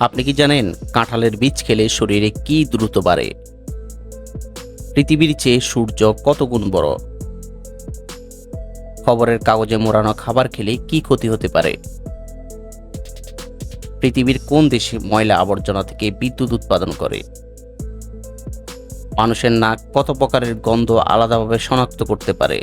আপনি কি জানেন কাঁঠালের বীজ খেলে শরীরে কি দ্রুত বাড়ে? পৃথিবীর চেয়ে সূর্য কত গুণ বড়? খবরের কাগজে মোড়ানো খাবার খেলে কি ক্ষতি হতে পারে? পৃথিবীর কোন দেশে ময়লা আবর্জনা থেকে বিদ্যুৎ উৎপাদন করে? মানুষের নাক কত প্রকারের গন্ধ আলাদাভাবে শনাক্ত করতে পারে?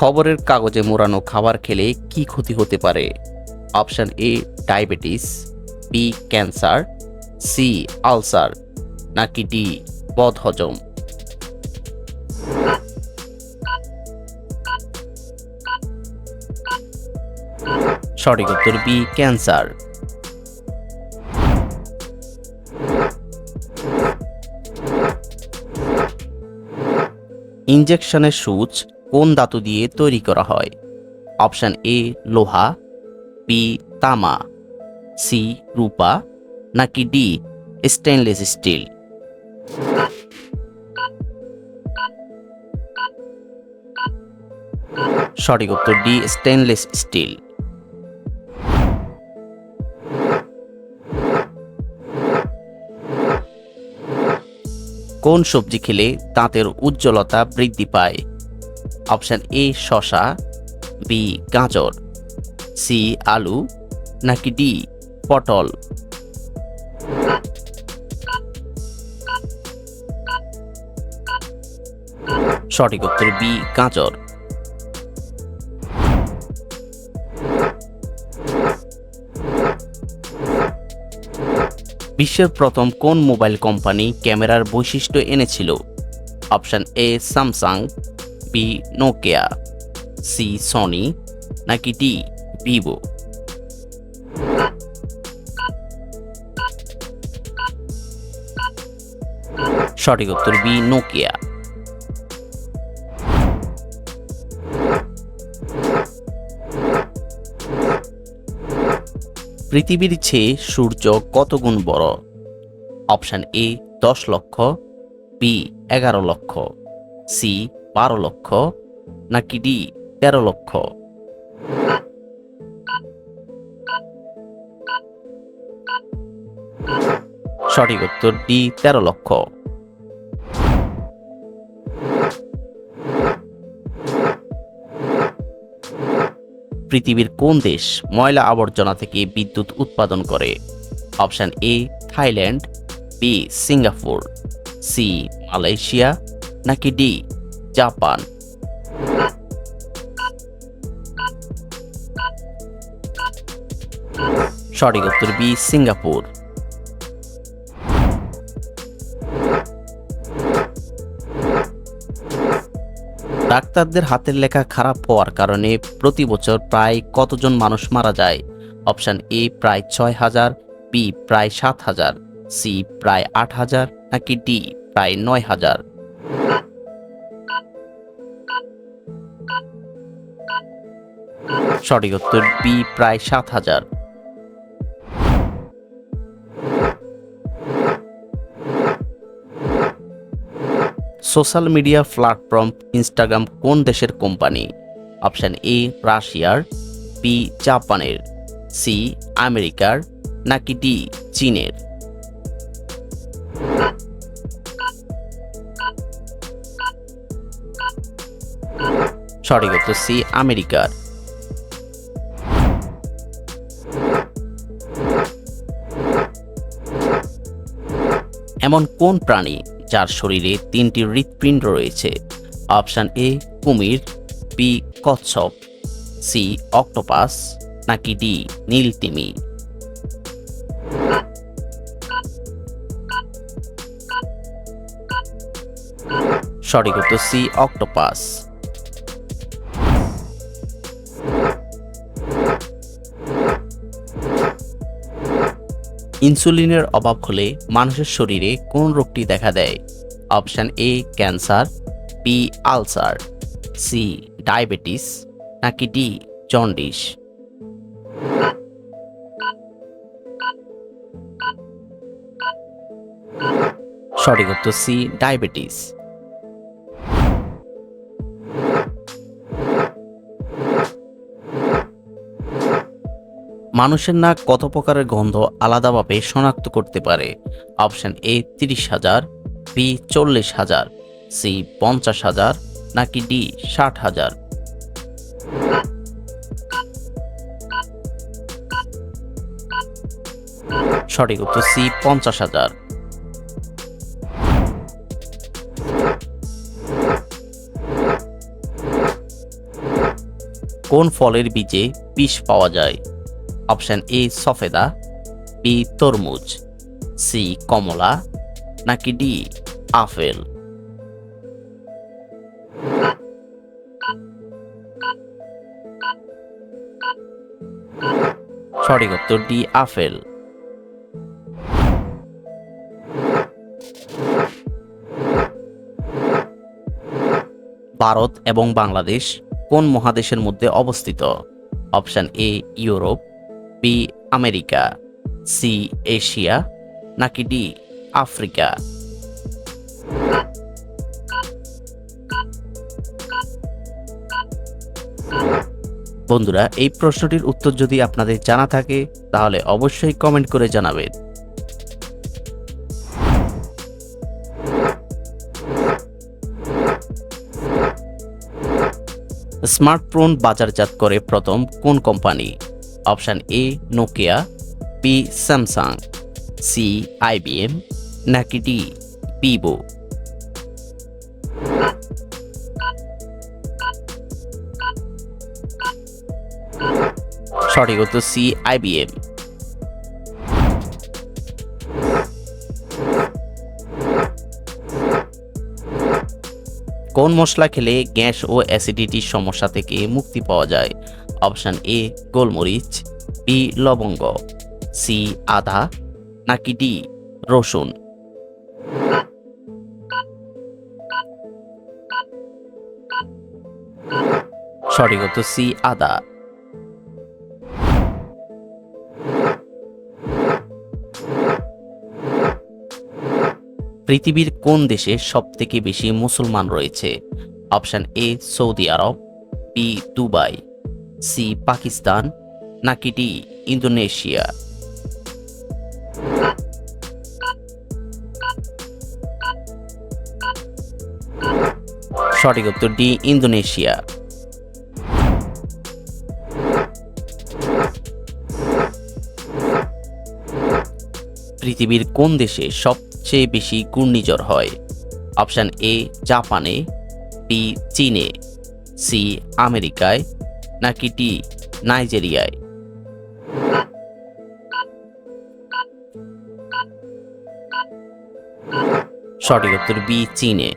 খবরের কাগজে মোড়ানো খাবার খেলে কি ক্ষতি হতে পারে? Option A diabetes B cancer C ulcer, নাকি ডি বদহজম সঠিক উত্তর বি ক্যান্সার। ইনজেকশনের সূচ কোন ধাতু দিয়ে তৈরি করা হয়? অপশন এ, লোহা বি তামা সি রূপা, নাকি ডি স্টেনলেস স্টিল সঠিক উত্তর ডি স্টেনলেস স্টিল কোন সবজি খেলে দাঁতের উজ্জ্বলতা বৃদ্ধি পায়? অপশন এ শশা বি গাজর, সি আলু, নাকি ডি পটল? সঠিক উত্তর বি গাজর। বিশ্বের প্রথম কোন মোবাইল কোম্পানি ক্যামেরার বৈশিষ্ট্য এনেছিল? Option A Samsung B Nokia C Sony নাকি ডি ভিভো সঠিক উত্তর বি নোকিয়া পৃথিবীর চেয়ে সূর্য কত গুণ বড়? অপশন এ দশ লক্ষ বি এগারো লক্ষ সি বারো লক্ষ, নাকি ডি তেরো লক্ষ? সঠিক উত্তর, ডি তেরো লক্ষ। পৃথিবীর কোন দেশ ময়লা আবর্জনা থেকে বিদ্যুৎ উৎপাদন করে? Option A, Thailand, B, Singapore, C, Malaysia, নাকি ডি জাপান। সঠিক উত্তর বি, সিঙ্গাপুর। ডাক্তারদের হাতের লেখা খারাপ হওয়ার কারণে প্রতি বছর প্রায় কতজন মানুষ মারা যায়? অপশন এ, প্রায় ছয় হাজার, বি, প্রায় সাত হাজার, সি, প্রায় আট হাজার, নাকি ডি, প্রায় নয় হাজার? সঠিক উত্তর বি প্রায় সাত হাজার। সোশ্যাল মিডিয়া প্ল্যাটফর্ম ইনস্টাগ্রাম কোন দেশের কোম্পানি? অপশান এ রাশিয়ার বি জাপানের সি আমেরিকার, নাকি ডি চীনের? সঠিক উত্তর সি আমেরিকার। এমন কোন প্রাণী যার শরীরে তিনটি হৃৎপিণ্ড রয়েছে? অপশান এ, কুমির, বি, কচ্ছপ, সি, অক্টোপাস, নাকি ডি, নীলতিমি? সঠিক উত্তর সি, অক্টোপাস। ইনসুলিনের অভাব হলে মানুষের শরীরে কোন রোগটি দেখা দেয়? Option A cancer B ulcer C diabetes, নাকি ডি জন্ডিস? সঠিক উত্তর সি ডায়াবেটিস। মানুষের নাক কত প্রকারের গন্ধ আলাদাভাবে শনাক্ত করতে পারে। অপশন এ, তিরিশ হাজার, বি, চল্লিশ হাজার, সি, পঞ্চাশ হাজার, নাকি ডি, ষাট হাজার। সঠিক উত্তর সি, পঞ্চাশ হাজার। কোন ফলের বীজে বিষ পাওয়া যায়? অপশন এ সফেদা, বি তরমুজ, সি কমলা, নাকি ডি আপেল? সঠিক উত্তর ডি আপেল। ভারত এবং বাংলাদেশ কোন মহাদেশের মধ্যে অবস্থিত? Option A, Europe B, America, C, Asia, নাকি ডি, আফ্রিকা? বন্ধুরা, এই প্রশ্নটির উত্তর যদি আপনাদের জানা থাকে, তাহলে অবশ্যই কমেন্ট করে জানাবেন। স্মার্টফোন বাজারজাত করে প্রথম কোন company? Option A, Nokia B Samsung, C IBM নাকি ডি, ভিভো। সঠিক উত্তর সি আইবিএম কোন মশলা খেলে গ্যাস ও অ্যাসিডিটির সমস্যা থেকে মুক্তি পাওয়া যায়? অপশান এ, গোলমরিচ, বি, লবঙ্গ, সি, আদা, নাকি ডি, রসুন। সঠিক উত্তর সি, আদা। পৃথিবীর কোন দেশে সবথেকে বেশি মুসলমান রয়েছে? Option A, Saudi Arab, B, Dubai. C Pakistan, নাকি ডি ইন্দোনেশিয়া? সঠিক উত্তর ডি ইন্দোনেশিয়া। পৃথিবীর কোন দেশে সবচেয়ে বেশি ঘূর্ণিঝড় হয়? অপশান এ, জাপানে, বি, চীনে, সি, আমেরিকায় নাকি ডি নাইজেরিয়ায়? সঠিক উত্তর বি, চীনে।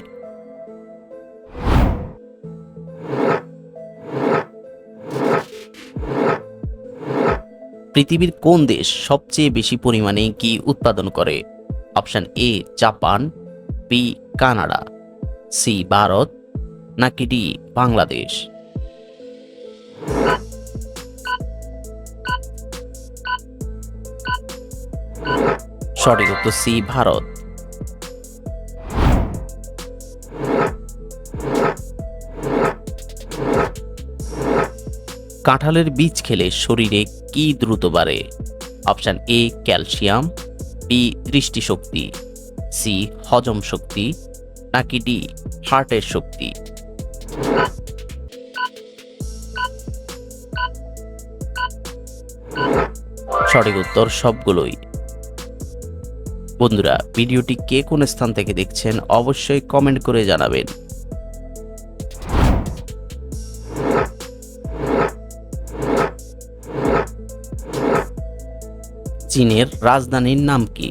পৃথিবীর কোন দেশ সবচেয়ে বেশি পরিমাণে কি উৎপাদন করে? Option A, Japan, B, Canada, C, Bharat, নাকি ডি, বাংলাদেশ? সঠিক উত্তর সি, ভারত। কাঁঠালের বীজ খেলে শরীরে কি দ্রুত বাড়ে? অপশান এ, ক্যালসিয়াম, বি, দৃষ্টিশক্তি, সি, হজম শক্তি, নাকি ডি, হার্টের শক্তি। সঠিক উত্তর সবগুলোই। বন্ধুরা, ভিডিওটি কে কোন স্থান থেকে দেখছেন অবশ্যই কমেন্ট করে জানাবেন। চীনের রাজধানীর নাম কি?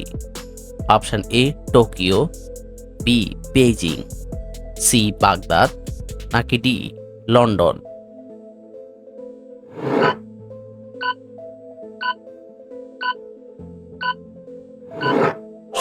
Option A, Tokyo, B, Beijing, C, Baghdad, নাকি ডি, লন্ডন?